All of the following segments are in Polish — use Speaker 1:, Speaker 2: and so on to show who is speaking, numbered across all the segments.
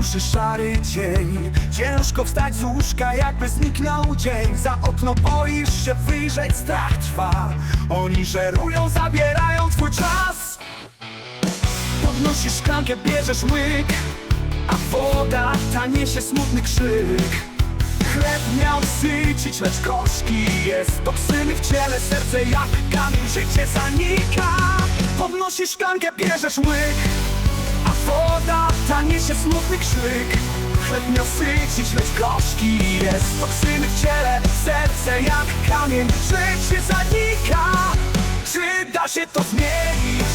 Speaker 1: duszy szary cień Ciężko wstać z łóżka, jakby zniknął dzień. Za okno boisz się wyjrzeć, strach trwa. Oni żerują, zabierają twój czas. Podnosisz szklankę, bierzesz łyk A woda ta niesie smutny krzyk. Chleb miał sycić, lecz gorzki jest. Toksyny w ciele, serce jak kamień, życie zanika. Podnosisz szklankę, bierzesz łyk woda ta niesie smutny krzyk. Chleb miał sycić, lecz gorzki jest. Toksyny w ciele, serce jak kamień, życie zanika. Czy da się to zmienić?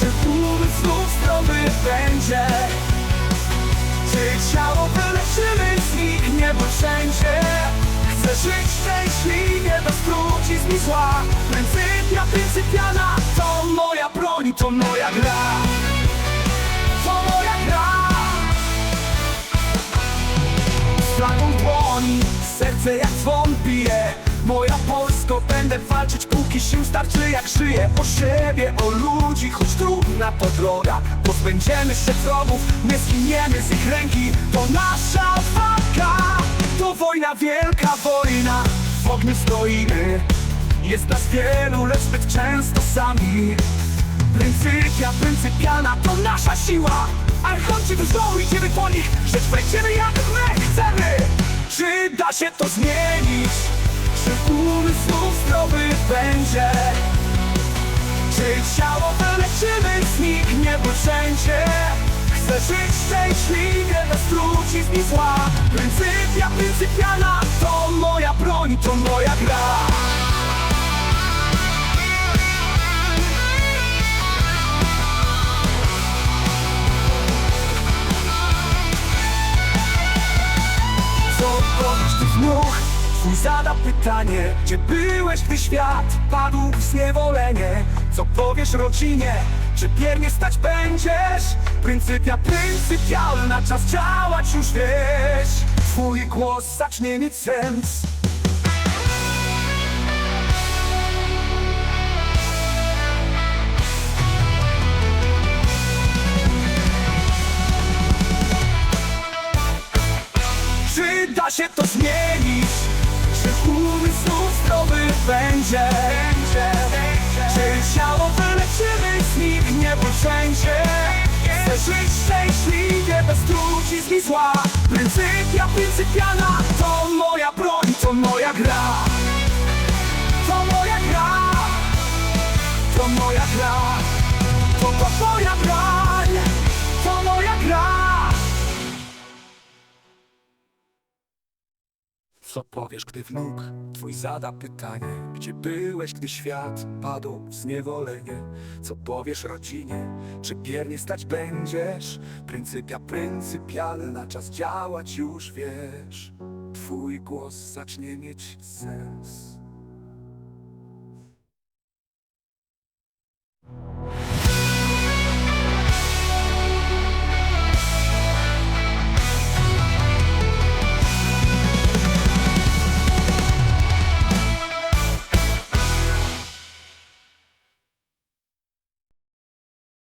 Speaker 1: Czy umysł znów zdrowy będzie? Czy ciało wyleczymy zniknie, bo wszędzie? Chcę żyć szczęśliwie, bez trucizn i zła. Pryncypia, pryncypiana, to moja broń, to moja gra serce jak dzwon bije. Moja Polsko, będę walczyć póki sił starczy jak żyję O siebie, o ludzi, choć trudna to droga. Pozbędziemy się wrogów, nie zginiemy z ich ręki. To nasza walka, to wojna, wielka wojna. W ogniu stoimy, jest nas wielu, lecz zbyt często sami. Pryncypia, pryncypiana to nasza siła. Archonci drżą, idziemy po nich Rzecz będziemy jak my chcemy Czy da się to zmienić? Czy umysł zdrowy będzie? Czy ciało wyleczymy zniknie, bo wszędzie Chcę żyć szczęśliwie, bez trucizn i zła Pryncypia, pryncypiana to moja broń, to moja gra pytanie Gdzie byłeś, gdy świat padł w zniewolenie? Co powiesz rodzinie? Czy piernie stać będziesz? Pryncypia pryncypialna Czas działać już wiesz. Twój głos zacznie mieć sens. Czy da się to będzie? Czy ciało wyleczymy zniknie, bo wszędzie? Chcę żyć szczęśliwie, bez trucizn i zła. Pryncypia, pryncypiana To moja broń, to moja gra. To moja gra. To moja gra. To moja broń Co powiesz, gdy wnuk twój zada pytanie Gdzie byłeś, gdy świat padł w zniewolenie? Co powiesz rodzinie? Czy piernie stać będziesz? Pryncypia pryncypialna, czas działać już wiesz Twój głos zacznie mieć sens